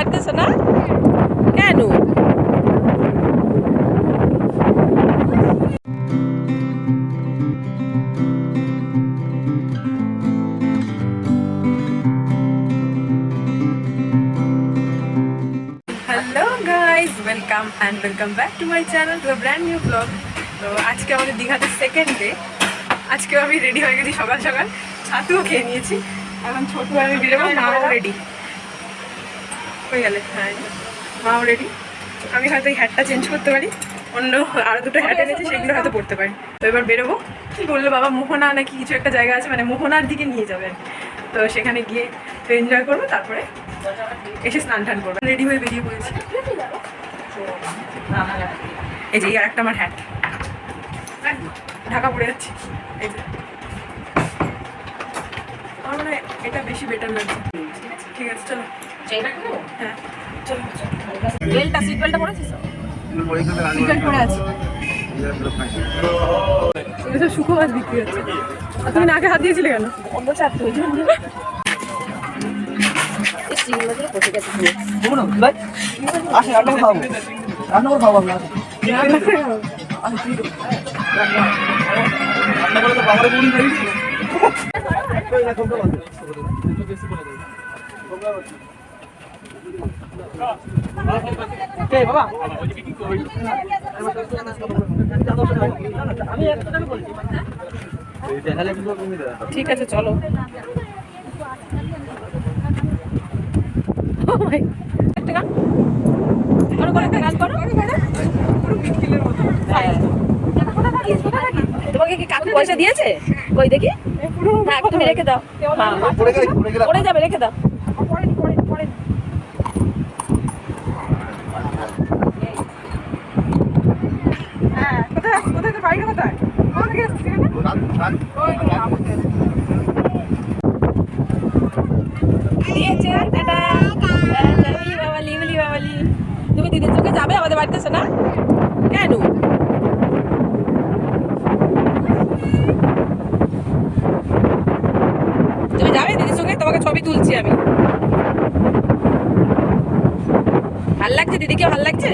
বাড়িতে না? কেন? Welcome and welcome back to my channel to brand new blog তো আজকে আমাদের দীঘাতে সেকেন্ড ডে আজকেও আমি রেডি হয়ে গেছি সকাল সকাল। ছাতুও খেয়ে নিয়েছি। এখন ছোটু আমি বেরোবো মাও রেডি হয়ে গেলে। হ্যাঁ মাও রেডি আমি হয়তো এই হ্যাটটা চেঞ্জ করতে পারি। অন্য আরও দুটো হ্যাট এনেছি, সেগুলো হয়তো পড়তে পারি। তো এবার বেরোবো। কি বলল বাবা? মোহনা নাকি কিছু একটা জায়গা আছে মানে মোহনার দিকে নিয়ে যাবে তো সেখানে গিয়ে তো এনজয় করব, তারপরে এসে স্নান টান করব। রেডি হয়ে বেরিয়ে পড়েছি। এই যে আর একটা আমার হ্যাট ঢাকা পড়ে যাচ্ছি। এই যে। আমার এটা বেশি বেটার লাগছে। ঠিক আছে, চলো। হ্যাঁ চলো বেলটা সিট বেলটা পরেছিস সিট বেল্ট পরে আছে। এগুলো সব শুকো মাছ বিক্রি হচ্ছে। আর তুমি নাকে হাত দিয়েছিলে কেন? অন্য জন্য আসে রান্না করে খাব রান্না ঠিক আছে চলো। Oh একটা গান? করো, একটা গান করো। তোমাকে কি কাকু পয়সা দিয়েছে? কই দেখি? হ্যাঁ তুমি রেখে দাও। হ্যাঁ। পড়ে যাবে রেখে দাও হ্যাঁ কোথায় কোথায় তোর বাড়িটা কোথায় কোথা থেকে এসেছিস এখানে? দিয়েছে টাটা লাভলি বাবালি বলি বাবালি তুমি দিদির যাবে আমাদের বাড়িতে কেন তুমি যাবে দিদির তোমাকে ছবি তুলছি আমি ভালো লাগছে দিদিকে ভালো লাগছে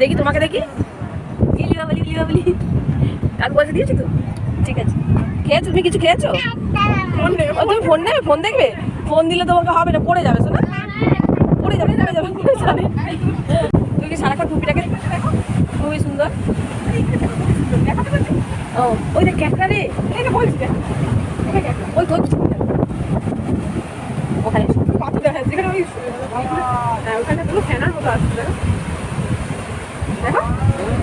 দেখি তোমাকে দেখি ইলি কাকু পয়সা দিয়েছি তো? ঠিক আছে। খেয়েছো? তুমি কিছু খেয়েছো? ও তুমি ফোন নেবে? ফোন দেখবে? ফোন দিলে তোমাকে হবে না পড়ে যাবে শোনা? পড়ে যাবে পড়ে যাবে পড়ে যাবে। তুমি কি সারাক্ষণ টুপিটাকে দেখো খুবই সুন্দর। ও ওই যে ক্যাকড়া রে। যে বলছি। ওই ওই ওখানে পাথর দেখা। যাচ্ছে ওই হ্যাঁ ওখানে পুরো ফ্যানার মতো আসছে দেখো। দেখো। এই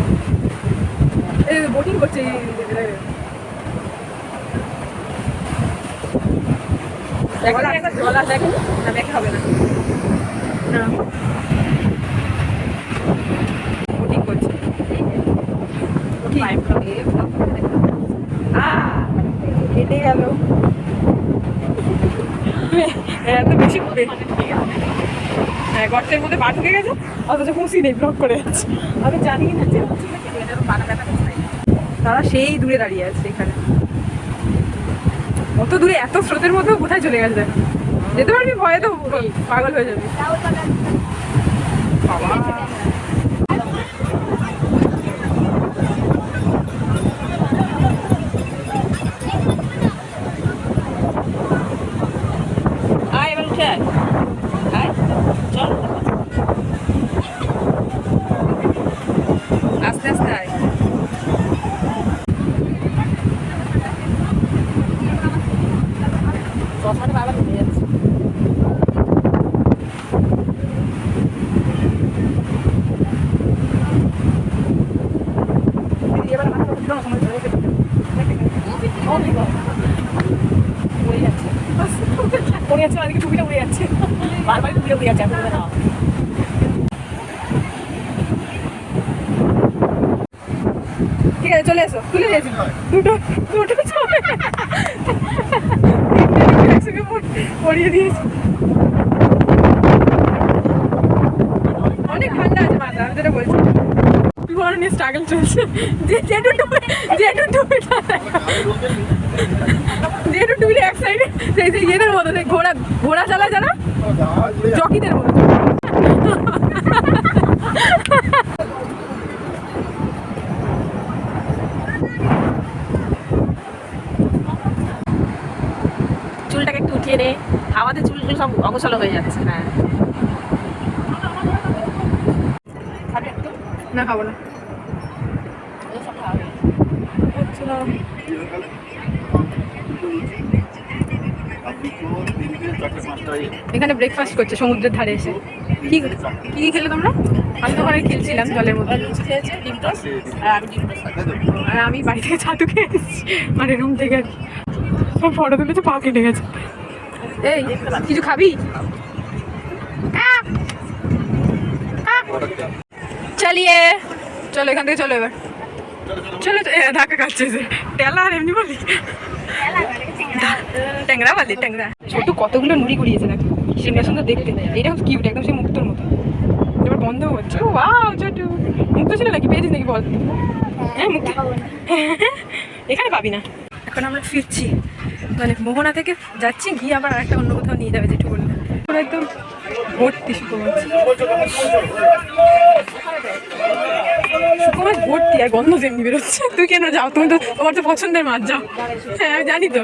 বোটিং করছে জল আছে দেখো না হবে না না বোটিং করছে কেটে গেল এত বেশি হ্যাঁ গর্তের মধ্যে পা ঢুকে গেছে অথচ খুশি নেই ব্লক করে যাচ্ছে আমি জানি না যে তারা সেই দূরে দাঁড়িয়ে আছে এখানে। অত দূরে এত স্রোতের মধ্যে কোথায় চলে গেছে? যেতে পারবি? ভয়ে তো পাগল হয়ে যাবে। বাবা আয় এবার উঠে আয় আয় চল আস্তে আস্তে আয় চশমাটা বারবার ঢুকে যাচ্ছে দিদি, এবার আমার কথা শোনো, শোনো, শোনো, শোনো। Oh my God. উড়ে যাচ্ছে। যাচ্ছে ওদিকে টুপিটা যাচ্ছে। বারবার টুপিটা উড়ে যাচ্ছে না ঠিক আছে, চলে এসো। তুলে দিয়েছি দুটো দুটো চলে একসঙ্গে পর- পরিয়ে দিয়েছি। অনেক ঠান্ডা আছে মাথা আমি যেটা বলছি। স্ট্রাগল চলছে। যে জেঠু টুপি জেঠু টুপি এক সাইডে সেই সেই ইয়েদের মতো সেই ঘোড়া ঘোড়া চালায় যারা জকিদের মতো চুলটাকে একটু উঠিয়ে নে আমাদের চুলগুলো সব অগোছালো হয়ে যাচ্ছে। হ্যাঁ। না খাব না। এখানে ব্রেকফাস্ট করছে সমুদ্রের ধারে এসে। কি কি খেলে তোমরা? আমি তো ওখানে খেলছিলাম জলের মধ্যে। লুচি খেয়েছে ডিম টোস্ট আর আমি ডিম টোস্ট। আর আমি বাড়ি থেকে ছাতু খেয়ে এসেছি। মানে রুম থেকে আর ফটো তুলেছে পা কেটে গেছে। এই, কিছু খাবি? চালিয়ে। চলো, এখান থেকে চলো এবার। চলো ধাক্কা খাচ্ছে টেলা আর এমনি বলি। ট্যাংরা বলি, ট্যাংরা। ছোট কতগুলো নুড়ি কুড়িয়েছে দেখো। কি সুন্দর দেখতে এটা খুব কিউট একদম সেই মুক্তর মতো। এবার বন্ধ হচ্ছে। ও ওয়াও ছোট মুক্ত ছিল নাকি? পেয়েছিস নাকি বল? হ্যাঁ মুক্ত। এখানে পাবি না। এখন আমরা ফিরছি। মানে মোহনা থেকে যাচ্ছি গিয়ে আবার আরেকটা অন্য কোথাও নিয়ে যাবে যেটু বললে একদম ভর্তি শুকোমাছ শুকোমাছ ভর্তি আর গন্ধ যেমনি বেরোচ্ছে। তুই কেন যাও? তুমি তো তোমার তো পছন্দের মাছ যাও। হ্যাঁ আমি জানি তো।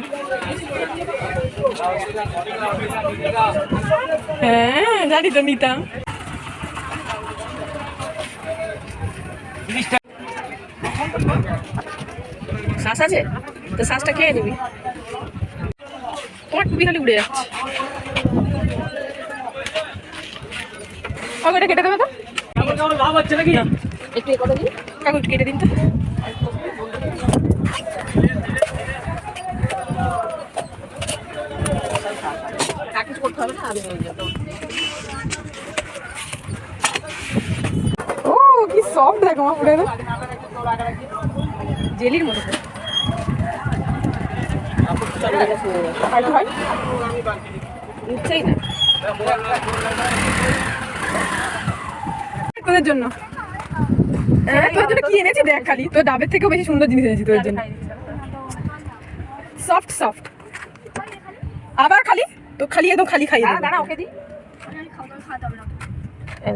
হ্যাঁ জানি তো নিতাম। শ্বাস আছে? তো শ্বাসটা খেয়ে নিবি। টুপি খালি উড়ে যাচ্ছে। কাগজটা কেটে দেবে তো? একটু এ কাগজ কেটে দিন তো। ও, কি সফট দেখো জেলির মতো আর একটু হয় উঠছেই না তোদের জন্য। তোর জন্য কি এনেছি? দেখ খালি। তোর ডাবের থেকেও বেশি সুন্দর জিনিস এনেছি তোর জন্য। সফট সফট আবার খালি? তো খালি একদম খালি খাইয়ে দাঁড়া দেবো। দাঁড়া ওকে দি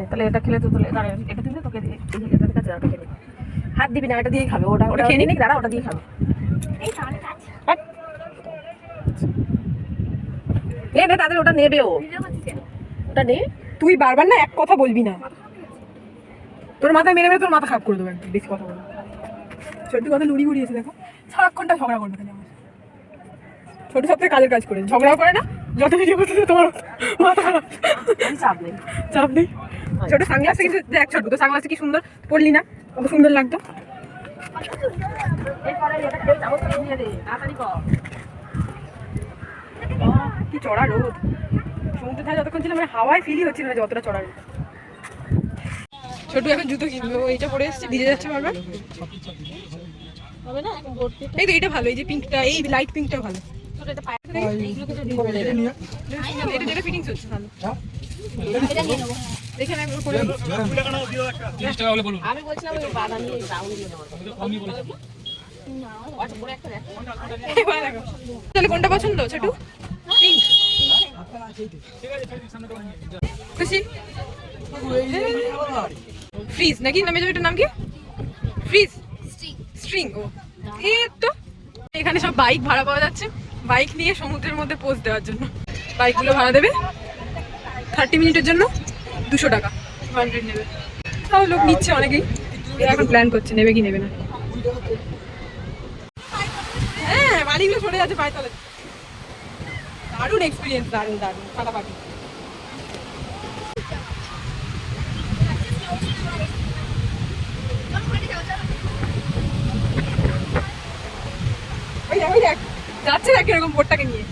তাহলে এটা খেলে তো তাহলে এটা দিলে তোকে দিয়ে এটা কাছে হাত দিবি না এটা দিয়ে খাবে। ওটা ওটা খেয়ে নিক দাঁড়া ওটা দিয়ে খাবে। নে নে তাদের ওটা নেবে ও। ওটা নে। তুই বারবার না এক কথা বলবি না। তোর মাথায় মেরে মেরে তোর মাথা খারাপ করে দেবো একদম বেশি কথা বলব ছোট্ট কথা নুড়ি উড়িয়েছে দেখো সারাক্ষণটা ঝগড়া করবে আমার। ছোট সপ্তাহে কাজের কাজ করে। ঝগড়াও করে না যত ভিডিও করতে তোমার মাথা খারাপ। চাপ নেই। চাপ নেই? ছোট সানগ্লাসে কিন্তু দেখ ছোট তো সানগ্লাসে কি সুন্দর? পড়লি না কত সুন্দর লাগতো এরপরে এটা খেয়ে যাব তো নিয়ে দে তাড়াতাড়ি কর কি চড়া রোদ? সমুদ্রের ধারে যতক্ষণ ছিলাম মানে হাওয়ায় ফিলই হচ্ছিল না যতটা চড়া রোদ। ছোটু এখন জুতো কিনবে এইটা পরে এসছে ভিজে যাচ্ছে বারবার। না এই তো এইটা ভালো এই যে পিঙ্কটা এই লাইট পিঙ্কটা ভালো। এটা এটা। আচ্ছা কোনটা পছন্দ ছোটু? পিঙ্ক খুশি ফ্রিজ নাকি? নামে যাবে এটার নাম কি? ফ্রিজ স্ট্রিং ও। এই তো। এখানে সব বাইক ভাড়া পাওয়া যাচ্ছে। বাইক নিয়ে সমুদ্রের মধ্যে পোজ দেওয়ার জন্য। বাইকগুলো ভাড়া দেবে। থার্টি মিনিটের জন্য দুশো টাকা। হান্ড্রেড নেবে। তাও লোক নিচ্ছে অনেকেই। এরা এখন প্ল্যান করছে নেবে কি নেবে না। হ্যাঁ বাড়িগুলো সরে যাচ্ছে পায়ে তলে দারুণ এক্সপিরিয়েন্স দারুণ দারুণ ফাটাফাটি। যাচ্ছে দেখ এরকম বোর্ডটাকে নিয়ে।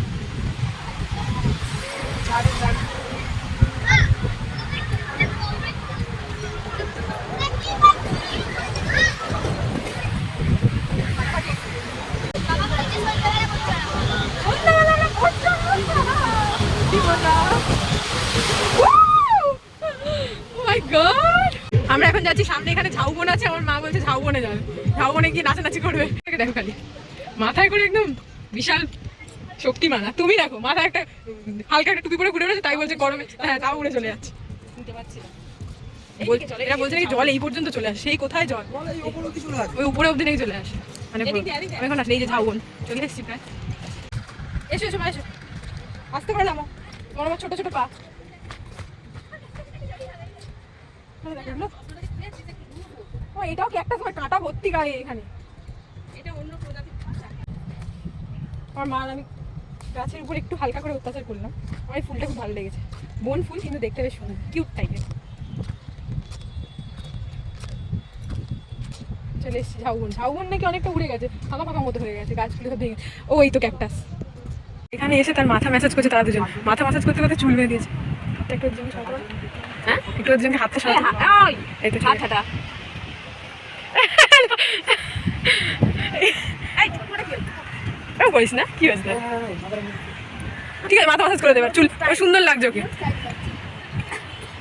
এখানে ঝাউবন আছে আমার মা বলছে ঝাউবনে যাবে। ঝাউবনে গিয়ে নাচানাচি করবে। দেখো খালি। মাথায় করে একদম বিশাল শক্তিমান। আর তুমি দেখো মাথায় একটা হালকা একটা টুপি পরে ঘুরে বেড়াচ্ছে তাই বলছে গরমে হ্যাঁ তাও উড়ে চলে যাচ্ছে। শুনতে পাচ্ছি এরা বলছে নাকি জল এই পর্যন্ত চলে আসে সেই কোথায় জল? ওই উপরে অব্দি নাকি চলে আসে। মানে এখন আসলে এই যে ঝাউবন চলে এসেছি প্রায়। এসো এসো এসো। আসতে পারে নামো। তোমার আমার ছোট ছোট পা। দেখো, ও এটাও কি একটা সময় কাঁটা ভর্তি গায়ে এখানে? এটা অন্য প্রজাতির আমার মা আমি গাছের উপর একটু হালকা করে অত্যাচার করলাম। আমার এই ফুলটা খুব ভালো লেগেছে। বন ফুল কিন্তু দেখতে বেশ সুন্দর কিউট টাইপের চলে এসেছি ঝাউবন। ঝাউবন নাকি অনেকটা উড়ে গেছে ফাঁকা ফাঁকা মতো হয়ে গেছে গাছগুলো সব ভেঙে ও এই তো ক্যাকটাস এখানে এসে তার মাথা ম্যাসাজ করছে তারা দুজন। মাথা ম্যাসাজ করতে করতে চুল বেঁধে দিয়েছে। একটু ওর জন্য হ্যাঁ? একটু ওর জন্য হাতটা সরাতে পারো? এই তো হাত আছে। হাঁটা এই ছোটটা কি হলো? এরকম করিস না? কি হয়েছে? ঠিক আছে, মাথা ম্যাসাজ করে দেবার চুল সুন্দর লাগছে ওকে।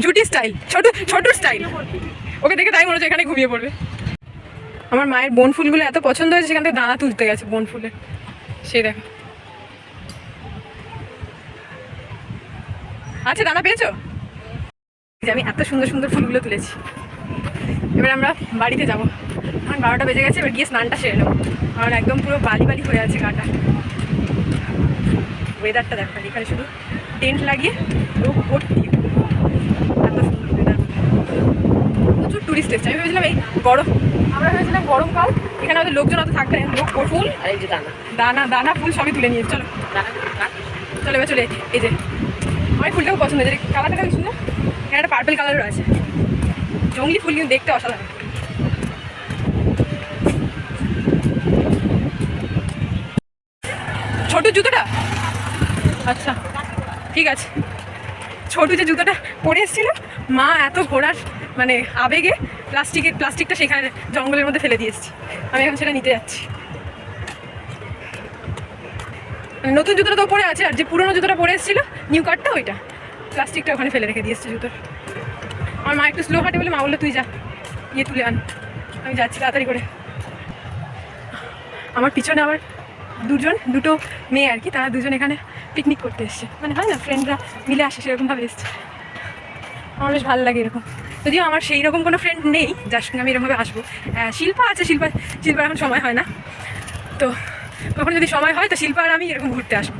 জুটি স্টাইল ছোট ছোট স্টাইল ওকে দেখে তাই মনে হচ্ছে এখানে ঘুমিয়ে পড়বে। আমার মায়ের বন ফুলগুলো এত পছন্দ হয়েছে, সেখান থেকে দানা তুলতে গেছে বন ফুলের সেই দেখো। আচ্ছা দানা পেয়েছ? আমি এত সুন্দর সুন্দর ফুলগুলো তুলেছি। এবার আমরা বাড়িতে যাব। এখন বারোটা বেজে গেছে এবার গিয়ে স্নানটা সেরে নেব। কারণ একদম পুরো বালি বালি হয়ে আছে গাটা। ওয়েদারটা দেখো এখানে শুধু টেন্ট লাগিয়ে লোক ভর্তি। এত সুন্দর ওয়েদার প্রচুর টুরিস্ট এসছে। আমি ভেবেছিলাম এই গরম আমরা ভেবেছিলাম গরমকাল এখানে আমাদের লোকজন অত থাকবে না লোক ফুল আর এই যে দানা। দানা দানা ফুল সবই তুলে নিয়ে চলো। চলো এবার চলে এই যে আমার ফুলটাও পছন্দ হয়েছে কালারটা কেমন সুন্দর। এখানে একটা পার্পল কালারও আছে। জঙ্গলি ফুল কিন্তু দেখতে অসাধারণ ছোট জুতোটা আচ্ছা ঠিক আছে। ছোট যে জুতোটা পরে এসেছিল। মা এত ঘোড়ার মানে আবেগে প্লাস্টিকের প্লাস্টিকটা সেখানে জঙ্গলের মধ্যে ফেলে দিয়ে এসেছি। আমি এখন সেটা নিতে যাচ্ছি। মানে নতুন জুতোটা তো পরে আছে, আর যে পুরোনো জুতোটা পরে এসেছিল নিউ কাটটা ওইটা। প্লাস্টিকটা ওখানে ফেলে রেখে দিয়ে এসছে জুতোর আমার মা একটু স্লো হাঁটে বলে, মা বলল, তুই যা ইয়ে তুলে আন। আমি যাচ্ছি তাড়াতাড়ি করে। আমার পিছনে আবার দুজন, দুটো মেয়ে আর কি, তারা দুজন এখানে পিকনিক করতে এসছে। মানে হয় না ফ্রেন্ডরা মিলে আসে সেরকমভাবে এসছে। আমার বেশ ভালো লাগে এরকম। যদিও আমার সেই রকম কোনো ফ্রেন্ড নেই, যার সঙ্গে আমি এরকমভাবে আসব। শিল্পা আছে, শিল্পা, শিল্পার এখন সময় হয় না। তো কখনো যদি সময় হয়, তো শিল্পা আর আমি এরকম ঘুরতে আসব।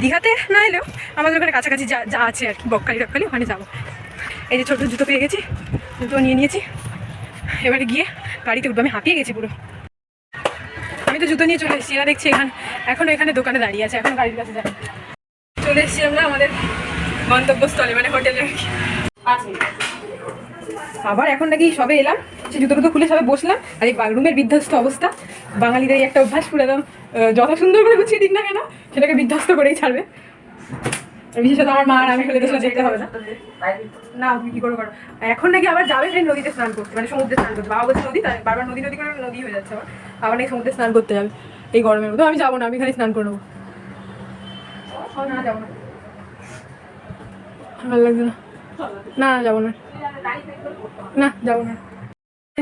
দীঘাতে না এলেও আমাদের ওখানে কাছাকাছি যা যা আছে আর কি, বকখালি টকখালি, ওখানে যাব। এই যে ছোটো জুতো পেয়ে গেছি, জুতো নিয়ে নিয়েছি। এবারে গিয়ে গাড়িতে উঠবো। আমি হাঁপিয়ে গেছি পুরো। আমি তো জুতো নিয়ে চলে এসেছি। এরা দেখছি এখানে এখনও এখানে দোকানে দাঁড়িয়ে আছে, এখন গাড়ির কাছে যাই চলে এসেছি আমরা আমাদের গন্তব্যস্থলে মানে হোটেলে আবার এখন নাকি সবে এলাম সে জুতো টুতো খুলে সবে বসলাম। আর এই রুমের বিধ্বস্ত অবস্থা। বাঙালিদের একটা অভ্যাস, পুরো একদম যত সুন্দর করে গুছিয়ে দিক না কেন, সেটাকে বিধ্বস্ত করেই ছাড়বে। বিশেষত আমার মা আর আমি হলে তো যেতে হবে না। না, তুমি কি করে, করো। এখন নাকি আবার যাবে ফ্রেন্ড নদীতে স্নান করতে মানে সমুদ্রে স্নান করতে। বাবা বলছে নদী বারবার নদী নদী করে নদী হয়ে যাচ্ছে আবার। আবার নাকি সমুদ্রে স্নান করতে যাবে এই গরমের মধ্যে। আমি যাব না আমি খালি স্নান করে নেব। না যাব না। ভালো লাগছে না? না যাব না। না যাব না।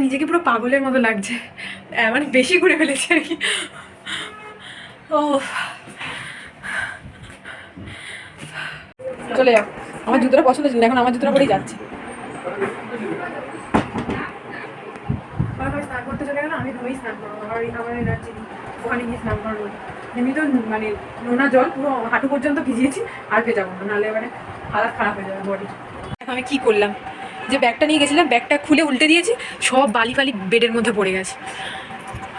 নিজেকে পুরো পাগলের মতো লাগছে। মানে বেশি ঘুরে ফেলেছি আর কি। ও চলে যাও। আমার জুতোটা পছন্দ ছিল না, এখন আমার জুতোটা পরেই যাচ্ছে। করতে চলে গেল আমি রুমেই স্নান করব, আমার আমার এনার্জি ওখানে গিয়ে স্নান করব এমনি তো মানে নোনা জল, পুরো হাঁটু পর্যন্ত ভিজিয়েছি, আর ভেজাবো না। নাহলে এবারে হালাত খারাপ হয়ে যাবে বডি আমি কি করলাম? যে ব্যাগটা নিয়ে গেছিলাম, ব্যাগটা খুলে উল্টে দিয়েছি, সব বালি ফালি বেডের মধ্যে পড়ে গেছে।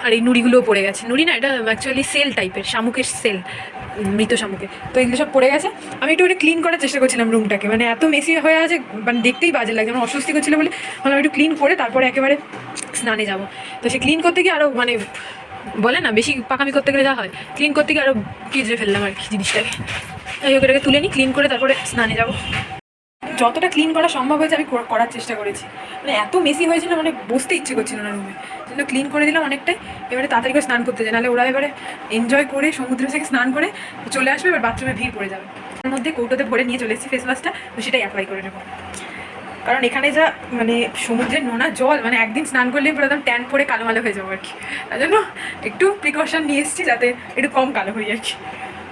আর এই নুড়িগুলোও পড়ে গেছে। নুড়ি না, এটা অ্যাকচুয়ালি সেল টাইপের শামুকের সেল মৃত শামুকে তো এগুলো সব পড়ে গেছে। আমি একটু ওটা ক্লিন করার চেষ্টা করছিলাম রুমটাকে মানে এত মেসি হয়ে আছে মানে দেখতেই বাজে লাগছে। আমার অস্বস্তি করছিল বলে ভাবলাম একটু ক্লিন করে তারপরে একেবারে স্নানে যাব। তো সে ক্লিন করতে গিয়ে আরও মানে বলে না, বেশি পাকামি করতে গেলে যা হয়। ক্লিন করতে গিয়ে আরও কেজে ফেললাম আর কি জিনিসটাকে। তাই হোক, এটাকে তুলে নিই ক্লিন করে তারপরে স্নানে যাব। যতটা ক্লিন করা সম্ভব হয়েছে, আমি করার চেষ্টা করেছি। মানে এত মেসি হয়েছিল মানে বসতে ইচ্ছে করছিল না রুমে জন্য ক্লিন করে দিলাম অনেকটাই। এবারে তাড়াতাড়ি করে স্নান করতে যায় নাহলে ওরা এবারে এনজয় করে সমুদ্র থেকে স্নান করে চলে আসবে, এবার বাথরুমে ভিড় পড়ে যাবে। তার মধ্যে কৌটোতে ভরে নিয়ে চলে এসেছি ফেস তো সেটাই অ্যাপ্লাই করে নেব। কারণ এখানে যা মানে সমুদ্রের নোনা জল মানে একদিন স্নান করলেই পুরো একদম ট্যান পরে কালো মালো হয়ে যাব আর কি। তার জন্য একটু প্রিকশন নিয়ে এসেছি যাতে একটু কম কালো হই আর কি।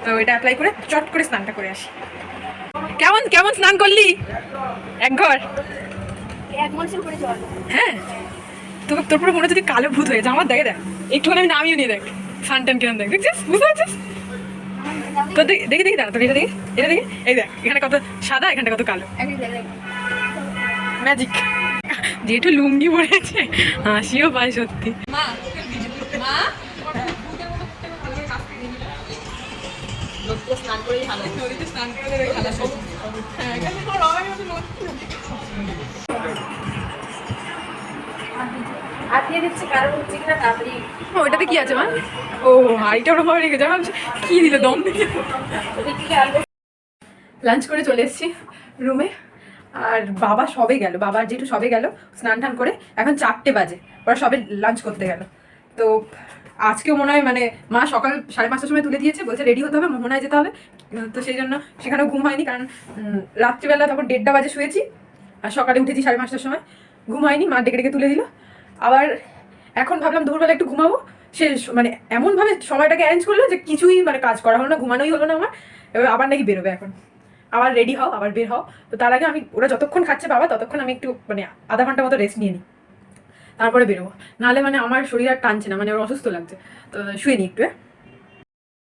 তো এটা অ্যাপ্লাই করে চট করে স্নানটা করে আসি। কেমন কেমন স্নান করলি? এক ঘর? হ্যাঁ? তোকে তোর পুরো মনে হচ্ছে কালো ভূত হয়ে যা আমার দেখে দেখ একটুখানি আমি নামিয়ে নিয়ে দেখ। সানটান কেমন দেখ। দেখছিস? বুঝতে পারছিস? তো দেখি দেখি দেখি দাঁড়া তোর এটা দেখি। এটা দেখি? এই দেখ এখানে কত সাদা এখানটা কত কালো। ম্যাজিক যেটু লুঙ্গি পরেছে হাসিও পায় সত্যি। হ্যাঁ ওটাতে কি আছে মা? ও হাড়িটা ওরকম ভাবে রেখেছে ভাবছি, কি দিল দম দিয়ে লাঞ্চ করে চলে এসেছি রুমে। আর বাবা সবে গেল, বাবা জেঠু সবে গেল স্নান টান করে, এখন চারটে বাজে, ওরা সবে লাঞ্চ করতে গেল। তো আজকেও মনে হয় মানে মা সকাল সাড়ে পাঁচটার সময় তুলে দিয়েছে, বলছে রেডি হতে হবে মোহনায় যেতে হবে। তো সেই জন্য সেখানেও ঘুম হয়নি, কারণ রাত্রিবেলা তখন দেড়টা বাজে শুয়েছি, আর সকালে উঠেছি সাড়ে পাঁচটার সময়। ঘুম হয়নি, মা ডেকে ডেকে তুলে দিল। আবার এখন ভাবলাম দুপুরবেলা একটু ঘুমাবো। সে মানে এমনভাবে সময়টাকে অ্যারেঞ্জ করল যে কিছুই মানে কাজ করা হলো না, ঘুমানোই হলো না আমার, এবার আবার নাকি বেরোবে এখন। আবার রেডি হও আবার বের হও। তো তার আগে আমি ওরা যতক্ষণ খাচ্ছে বাবা ততক্ষণ আমি একটু মানে আধা ঘণ্টা মতো রেস্ট নিয়ে নিই। তারপরে বেরোবো। নাহলে মানে আমার শরীর আর টানছে না মানে ওর অসুস্থ লাগছে। তো শুয়ে নিই একটু হ্যাঁ?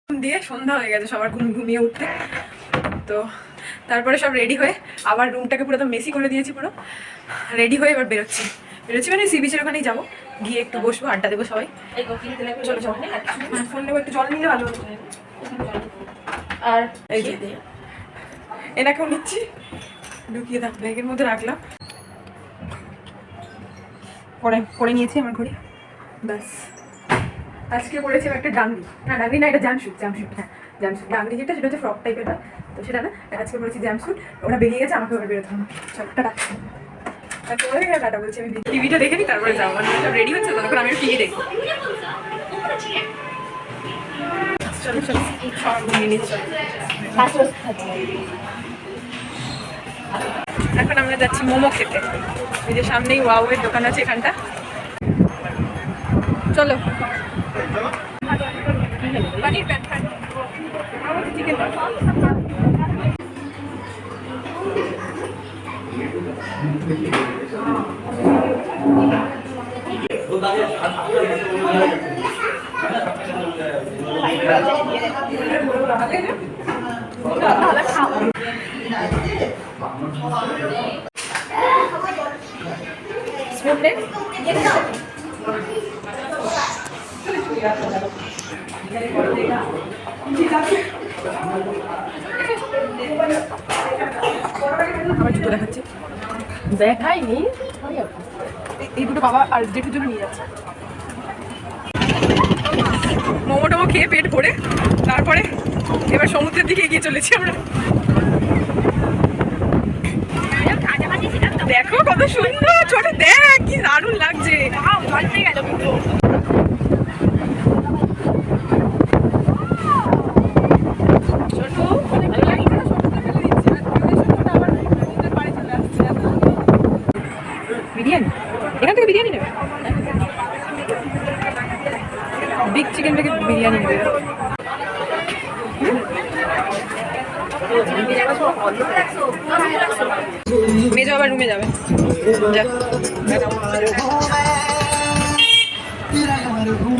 দিয়ে সন্ধ্যা হয়ে গেছে সবার ঘুম ঘুমিয়ে উঠতে। তো তারপরে সব রেডি হয়ে আবার রুমটাকে পুরো তো মেসি করে দিয়েছি পুরো। রেডি হয়ে এবার বেরোচ্ছি। বেরোচ্ছি মানে সি বিচের ওখানেই যাব। গিয়ে একটু বসবো আড্ডা দেবো সবাই। চলে যাব না ফোন নেব একটু জল নিলে ভালো আর এই যে এনাকেও নিচ্ছি ঢুকিয়ে দাও ব্যাগের মধ্যে রাখলাম। পরে পরে নিয়েছি আমার ঘড়ি। ব্যাস। আজকে পরেছি আমি একটা ডাঙ্গি। না ডাঙ্গি না, এটা জামশুট জামশুট হ্যাঁ জামশুট ডাঙ্গি যেটা, সেটা হচ্ছে ফ্রক টাইপের তো সেটা না। আজকে পরেছি জামশুট ওরা বেরিয়ে গেছে, আমাকে ওরা বেরোতে হবে। চল, টাটা। বলছি? আমি টিভিটা দেখে নিই তারপরে যাব। মানে রেডি হচ্ছে তখন আমি টিভি দেখব। চলো চলো। সব ঘুমিয়ে নিচ্ছি এখন আমরা যাচ্ছি মোমো খেতে। এই যে সামনেই ওয়াওয়ের দোকান আছে এখানটা। চলো। প্লেট আবার জুতো দেখাচ্ছি দেখাইনি। এই- দুটো বাবা আর জেঠুর জন্য নিয়ে যাচ্ছে। মোমো টোমো খেয়ে পেট ভরে, তারপরে এবার সমুদ্রের দিকে এগিয়ে চলেছি আমরা দেখো কত সুন্দর ছোট দেখ কি দারুণ লাগছে। গেল কিন্তু বিরিয়ানি এখান থেকে বিরিয়ানি নেবে বিগ চিকেন থেকে বিরিয়ানি নেবে মেজো আবার রুমে যাবে যা।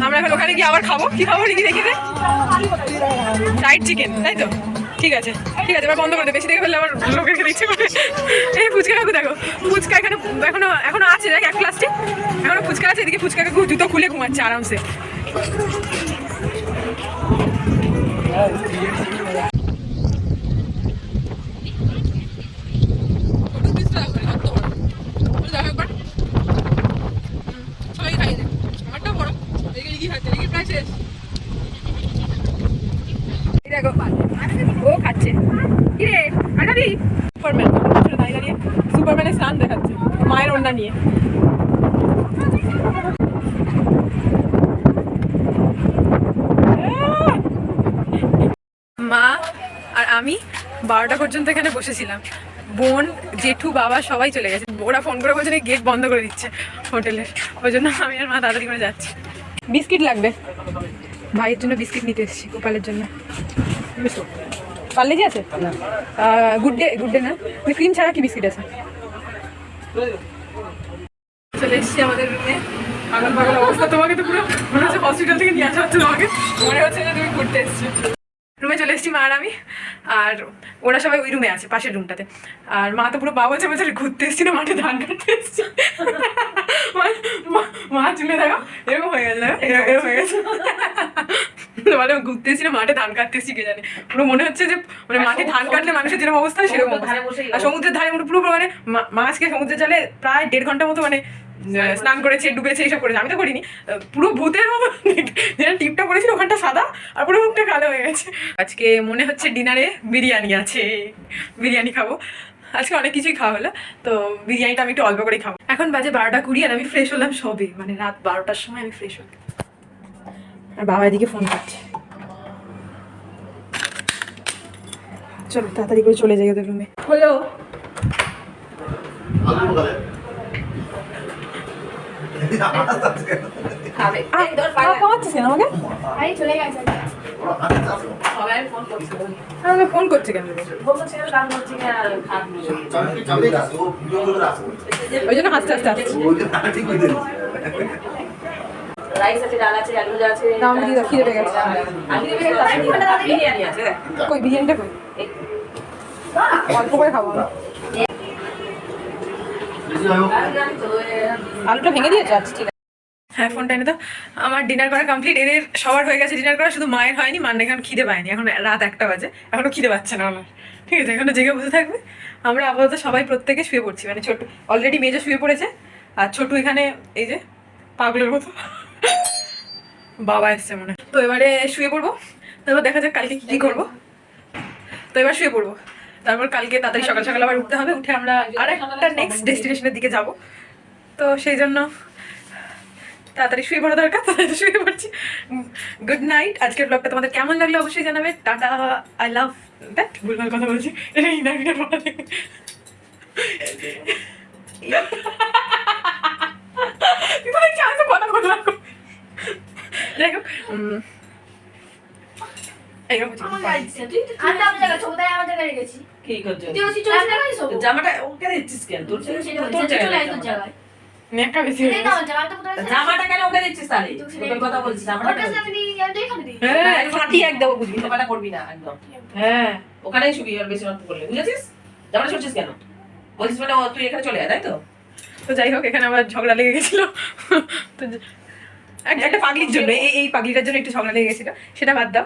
আমরা এখন ওখানে গিয়ে আবার খাব। কি খাব দেখি দেখি ফ্রাইড চিকেন তাই তো? ঠিক আছে ঠিক আছে, এবার বন্ধ করে দে। বেশি দেখে ফেললে আমার লোকের খেতে ইচ্ছে করে। এই ফুচকা কাকু দেখো। ফুচকা এখানে, এখনও এখনও আছে, দেখ, এক প্লাস্টিক এখনও ফুচকা আছে, এদিকে ফুচকা কাকু জুতো খুলে ঘুমাচ্ছে আরামসে এই দেখো ও খাচ্ছে কি রে আনাবি সুপারম্যান ছোট দাঁড়িয়ে দাঁড়িয়ে সুপারম্যানের স্নান দেখাচ্ছে ওড়না নিয়ে। মা আর আমি বারোটা পর্যন্ত এখানে বসেছিলাম। বোন, জেঠু, বাবা সবাই চলে গেছে। ওরা ফোন করে বলছে গেট বন্ধ করে দিচ্ছে হোটেলের ওই জন্য আমি আর মা তাড়াতাড়ি করে যাচ্ছি। বিস্কিট লাগবে? ভাইয়ের জন্য বিস্কিট নিতে এসেছি, গোপালের জন্য। পারলে আছে? গুড ডে গুড ডে না? ক্রিম ছাড়া কি বিস্কিট আছে? চলে এসেছি আমাদের রুমে পাগল পাগল অবস্থা তোমাকে তো পুরো মনে হচ্ছে হসপিটাল থেকে নিয়ে আসা হচ্ছে তোমাকে। মনে হচ্ছে যে তুমি ঘুরতে এসেছ। রুমে চলে এসেছি মা আর আমি। আর ওরা সবাই ওই রুমে আছে পাশের রুমটাতে আর মা তো পুরো বাবা বলছে ঘুরতে এসেছি না মাঠে ধান কাটতে এসেছি। মা- চুলে দেখো এরকম হয়ে দেখো, এরকম হয়ে গেছে মানে ঘুরতে এসেছি না মাঠে ধান কাটতে এসেছি কে জানে? পুরো মনে হচ্ছে যে মানে মাঠে ধান কাটলে মানুষের যেরকম অবস্থা সেরকম সমুদ্রের ধারে আর সমুদ্রের ধারে মানে পুরো মানে মাছকে সমুদ্রে জলে প্রায় দেড় ঘণ্টা মতো মানে স্নান করেছে ডুবেছে এইসব করেছে। আমি তো করিনি। পুরো ভূতের মতো যেটা টিপটা পড়েছিল ওখানটা সাদা আর পুরো মুখটা কালো হয়ে গেছে। আজকে মনে হচ্ছে ডিনারে বিরিয়ানি আছে। বিরিয়ানি খাব। আজকে অনেক কিছুই খাওয়া হলো তো বিরিয়ানিটা আমি একটু অল্প করে খাব। এখন বাজে বারোটা কুড়ি আর আমি ফ্রেশ হলাম সবে মানে রাত বারোটার সময় আমি ফ্রেশ হলাম। আর বাবা এদিকে ফোন করছে। চলো তাড়াতাড়ি করে চলে যাই ওদের রুমে হলো খাবে এই ধর পাগলা। পাচ্ছিস কেন আমাকে ফোন করছে কেন ওই জন্য হাসতে হাসতে আসছি রাইস আছে ডাল আছে আলু আছে না, আমি দাও, খিদে পেয়ে গেছে। আলু দিয়ে গেছে বিরিয়ানি আছে কই বিরিয়ানিটা কই অল্প করে খাব। আলুটা ভেঙে দিয়েছ? আচ্ছা ঠিক হ্যাঁ ফোনটা এনে তো। আমার ডিনার করা কমপ্লিট এদের সবার হয়ে গেছে ডিনার করা, শুধু মায়ের হয়নি মান এখন খিদে পায়নি। এখন রাত একটা বাজে, এখনও খিদে পাচ্ছে না আমার। ঠিক আছে, এখনও জেগে বসে থাকবে। আমরা আপাতত সবাই প্রত্যেকে শুয়ে পড়ছি। মানে ছোট অলরেডি মেজো শুয়ে পড়েছে, আর ছোটু এখানে, এই যে, পাগলের মতো। বাবা এসছে মনে। তো এবারে শুয়ে পড়ব। তারপর দেখা যাক কালকে কি করব। তো এবার শুয়ে পড়ব। তারপর কালকে তাড়াতাড়ি সকাল সকাল আবার উঠতে হবে উঠে আমরা আর একটা নেক্সট ডেস্টিনেশনের দিকে যাব। তো সেই জন্য তাড়াতাড়ি শুয়ে পড়া দরকার তাড়াতাড়ি শুয়ে পড়ছি। গুড নাইট আজকের ব্লগটা তোমাদের কেমন লাগল অবশ্যই জানাবে। টাটা আই লাভ দ্যাট ভুলভাল কথা বলছি। এটা ইনামিনের পড়া থেকে। যাই হোক উম, এইরকম আমার জায়গায় কোথায় আমার জায়গায় রেখেছি। কি করছ? জামাটা ওকে দিচ্ছিস কেন? তোর তোর জায়গায় বেশি হয়ে। জামাটা কেন ওকে দিচ্ছিস তাহলে? কথা বলছিস জামাটা। হ্যাঁ ফাটি এক বুঝবি দিতে করবি না একদম। হ্যাঁ ওখানেই আর বেশি অল্প করলে বুঝেছিস? জামাটা শুনছিস কেন? বলছিস মানে তুই এখানে চলে আয় তাই তো? তো যাই হোক এখানে আমার ঝগড়া লেগে গেছিল। তো একটা পাগলির জন্য এই এই পাগলিটার জন্য একটু ঝগড়া লেগে গেছিল সেটা বাদ দাও।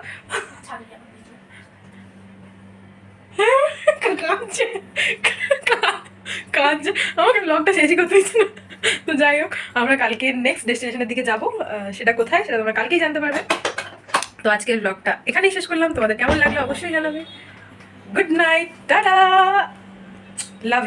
কাঁদছে কাঁদছে আমাকে ব্লগটা শেষই করতে হয়েছে না। তো যাই হোক, আমরা কালকে নেক্সট ডেস্টিনেশনের দিকে যাব। সেটা কোথায় সেটা তোমরা কালকেই জানতে পারবে। তো আজকের ব্লগটা এখানেই শেষ করলাম। তোমাদের কেমন লাগল অবশ্যই জানাবে। Good night tata. লাভ